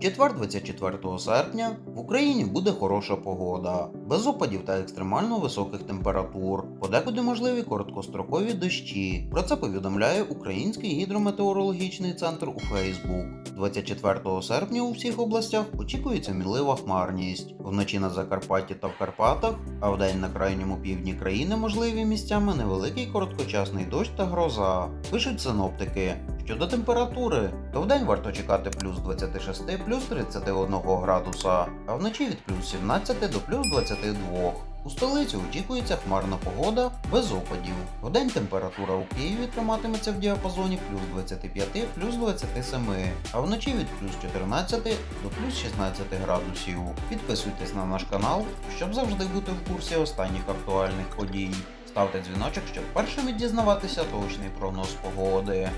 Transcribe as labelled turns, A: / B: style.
A: четвер 24 серпня в Україні буде хороша погода, без опадів та екстремально високих температур. Подекуди можливі короткострокові дощі. Про це повідомляє Український гідрометеорологічний центр у Фейсбук. 24 серпня у всіх областях очікується мінлива хмарність. Вночі на Закарпатті та в Карпатах, а вдень на крайньому півдні країни можливі місцями невеликий короткочасний дощ та гроза. Пишуть синоптики. Щодо температури, то вдень варто чекати плюс 26, плюс 31 градуса, а вночі від плюс 17 до плюс 22. У столиці очікується хмарна погода без опадів. Вдень температура у Києві триматиметься в діапазоні плюс 25, плюс 27, а вночі від плюс 14 до плюс 16 градусів. Підписуйтесь на наш канал, щоб завжди бути в курсі останніх актуальних подій. Ставте дзвіночок, щоб першими дізнаватися точний прогноз погоди.